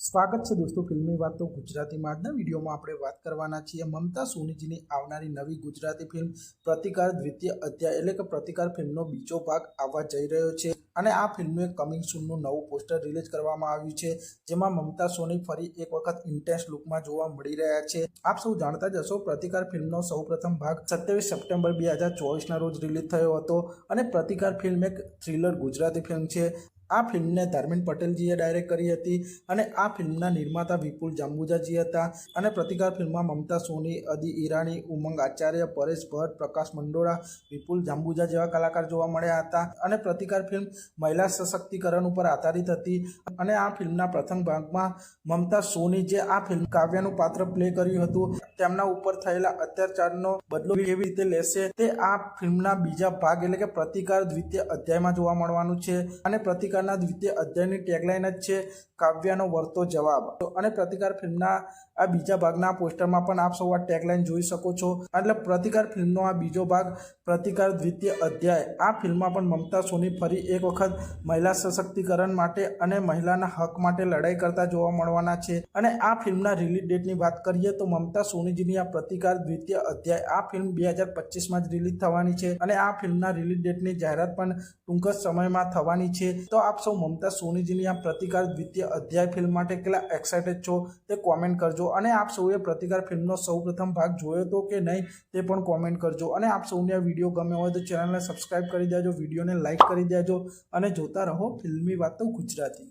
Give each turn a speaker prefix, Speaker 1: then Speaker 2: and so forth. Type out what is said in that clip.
Speaker 1: સ્વાગત છે દોસ્તો ફિલ્મની તો ગુજરાતીમાં આજના વિડીયોમાં આપણે વાત કરવાના છીએ. મમતા સોનીજીની આવનારી નવી ગુજરાતી ફિલ્મ પ્રતિકાર દ્વિતીય અધ્યાય એટલે કે પ્રતિકાર ફિલ્મનો બીજો ભાગ આવવા જઈ રહ્યો છે. અને આ ફિલ્મે કમિંગ સૂનનું નવું પોસ્ટર રિલીઝ કરવામાં આવ્યું છે, જેમાં મમતા સોની ફરી એક વખત ઇન્ટેન્સ લુકમાં જોવા મળી રહ્યા છે. આપ સૌ જાણતા જ હશો, પ્રતિકાર ફિલ્મનો સૌપ્રથમ ભાગ સત્યાવીસ સપ્ટેમ્બર બે હજાર ચોવીસના રોજ રિલીઝ થયો હતો. અને પ્રતિકાર ફિલ્મ એક થ્રિલર ગુજરાતી ફિલ્મ છે. આ ફિલ્મને ધર્મેન્દ્ર પટેલજીએ ડાયરેક્ટ કરી હતી અને આ ફિલ્મના નિર્માતા વિપુલ જાંબુજાજી હતા અને પ્રતિકાર ફિલ્મમાં મમતા સોની, અદી ઈરાણી, ઉમંગ આચાર્ય, પરેશ ભટ્ટ, પ્રકાશ મંડોળા, વિપુલ જાંબુજા જેવા કલાકાર જોવા મળ્યા હતા અને પ્રતિકાર ફિલ્મ મહિલા સશક્તિકરણ ઉપર આધારિત હતી અને આ ફિલ્મના પ્રથમ ભાગમાં મમતા સોની જે આ ફિલ્મ કાવ્યનું પાત્ર પ્લે કર્યું હતું, તેમના ઉપર થયેલા અત્યાચારનો બદલો કેવી રીતે લેશે તે આ ફિલ્મના બીજા ભાગ એટલે કે પ્રતિકાર દ્વિતીય અધ્યાયમાં જોવા મળવાનું છે અને પ્રતિકારના દ્વિતીય અધ્યાયની ટેગલાઇન જ છે, કાવ્યનો વર્તો જવાબ. અને પ્રતિકાર ફિલ્મના આ બીજા ભાગના પોસ્ટરમાં પણ આપ સૌ આ ટેગલાઇન જોઈ શકો છો. એટલે પ્રતિકાર ફિલ્મનો આ બીજો ભાગ, પ્રતિકાર દ્વિતીય અધ્યાય. આ ફિલ્મમાં પણ મમતા સોની ફરી એક વખત મહિલા સશક્તિકરણ માટે અને મહિલાના હક માટે લડાઈ કરતા જોવા મળવાના છે. અને આ ફિલ્મના રિલીઝ ડેટની વાત કરીએ તો મમતા સોનીજીની આ પ્રતિકાર દ્વિતીય અધ્યાય આ ફિલ્મ બે હજાર પચીસમાં જ રિલીઝ થવાની છે. અને આ ફિલ્મના રિલીઝ ડેટની જાહેરાત પણ ટૂંક જ સમયમાં થવાની છે. તો આપ સૌ મમતા સોનીજીની આ પ્રતિકાર દ્વિતીય અધ્યાય ફિલ્મ માટે કેટલા એક્સાઇટેડ છો તે કોમેન્ટ કરજો. અને આપ સૌએ પ્રતિકાર ફિલ્મનો સૌપ્રથમ ભાગ જોયો હતો કે નહીં તે પણ કોમેન્ટ કરજો. અને આપ સૌને આ વીડિયો ગમે હોય તો ચેનલને સબસ્ક્રાઇબ કરી દેજો વિડીયોને લાઇક કરી દેજો અને જોતા રહો ફિલ્મી વાતો ગુજરાતી.